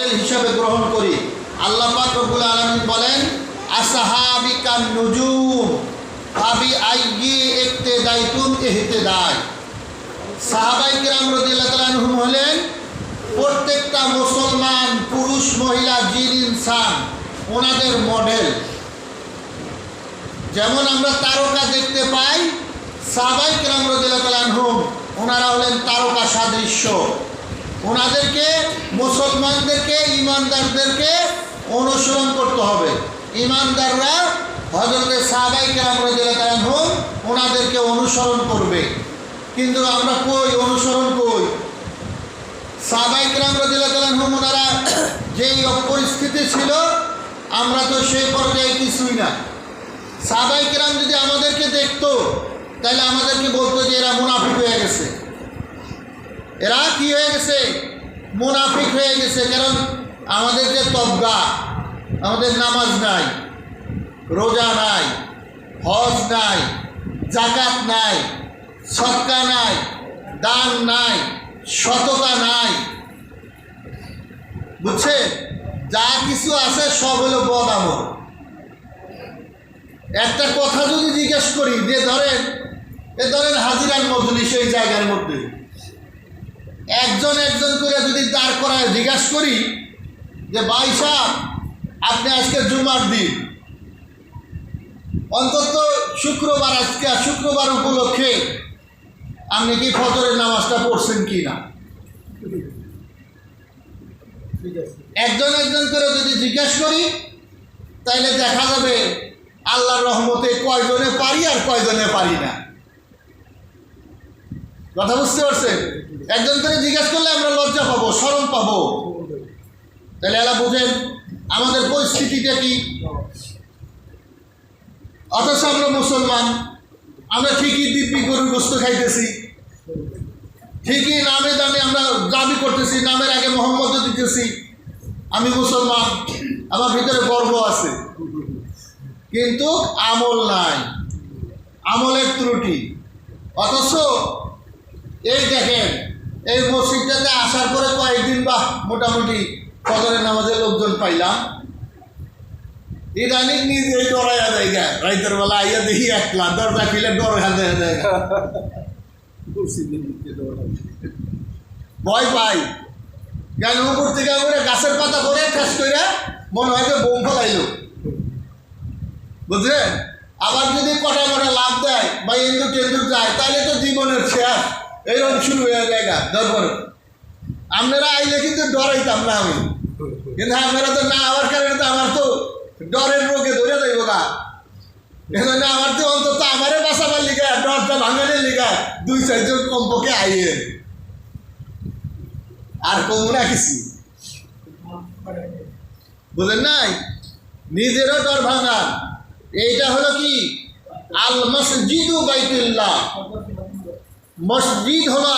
হিসাবে গ্রহণ করি। আল্লাহ বলেন আসহাবিকা আইয়ি ইক্তেদাইতুম ইহতেদাই। সাহাবাই হলেন, প্রত্যেকটা মুসলমান, পুরুষ, মহিলা, জিন, ইনসান, ওনাদের মডেল। যেমন আমরা তারকা দেখতে পাই সাহাবাই কিরাম আনহুম, ওনারা হলেন তারকা সাদৃশ্য। ওনাদেরকে, মুসলমানদেরকে, ইমানদারদেরকে অনুসরণ করতে হবে। ইমানদাররা হজরতে সাহাবাই কেরাম রাজু ওনাদেরকে অনুসরণ করবে। কিন্তু আমরা কই অনুসরণ কই? সাহাবাই কেরাম রাজু ওনারা যেই পরিস্থিতি ছিল, আমরা তো সেই পর্যায়ে কিছুই না। সাহাবাই কেরাম যদি আমাদেরকে দেখতো, তাহলে আমাদেরকে বলতো যে এরা মুনাফিক হয়ে গেছে এরা কি হয়ে গেছে? মুনাফিক হয়ে গেছে। কারণ আমাদের যে তবগা, আমাদের নামাজ নাই, রোজা নাই, হজ নাই জাকাত নাই সৎকা নাই, দান নাই, সততা নাই। বুঝছে যা কিছু আছে সব হলো বদ আমল। একটা কথা যদি জিজ্ঞেস করি, যে ধরেন, এ ধরেন হাজিরান মজলিস এই জায়গার মধ্যে। একজন একজন করে যদি দাঁড় করায় জিজ্ঞাসা করি যে ভাই সাহ আপনি আজকে জুমার দিন। অন্তত শুক্রবার আজকে শুক্রবার উপলক্ষে আপনি কি ফজরের নামাজটা পড়ছেন কি না? একজন একজন করে যদি জিজ্ঞাসা করি তাইলে দেখা যাবে আল্লাহর রহমতে কয়জনে পারি আর কয়জনে পারি না। কথা বুঝতে পারছেন? একজন করে জিজ্ঞেস করলে আমরা লজ্জা পাবো, শরম পাবো। তাহলে এরা বুঝেন, আমাদের পরিস্থিতিটা কি? অথচ আমরা মুসলমান, আমরা ঠিকই দিব্যি গরুর গোস্ত খাইতেছি। ঠিকই নামে দামে আমরা দাবি করতেছি, নামের আগে মোহাম্মদ দিতেছি। আমি মুসলমান, আমার ভিতরে গর্ব আছে। কিন্তু আমল নাই। আমলের ত্রুটি। অথচ এই দেখেন, এই মসজিদটাতে আসার পরে কয়েকদিন বা মোটামুটি ফজরের নামাজের লোকজন পাইলাম। ইদানিং নিজেই ডরাইয়া জায়গা রাইতের বেলা আইয়া দেখি একলা দরজা খুলে ডর হাতে জায়গা ভয় পাই। কেন উপর থেকে করে গাছের পাতা করে ঠেস করে মনে হয় যে বোম ফলাইলো। বুঝলেন? আবার যদি কটা কটা লাভ দেয় বা ইন্দু টেন্দুর যায়, তাহলে তো জীবনের শেষ। এইরকম শুরু হয়ে যায় দরবার আপনারা আইলে কিন্তু ডরাইতাম না আমি। কিন্তু আপনারা তো না হওয়ার কারণে তো আমার তো ডরের রোগে ধরে যাইব গা। এজন্য আমার তো অন্তত আমারে বাঁচাবার লিগা, ডরটা ভাঙানোর লিগা, দুই চারজন কমপক্ষে আইয়ে। আর কম না কিছু। বুঝলেন নাই? নিজেরও ডর ভাঙান এইটা হলো কি? আল মসজিদু বাইতুল্লাহ। মসজিদ হলো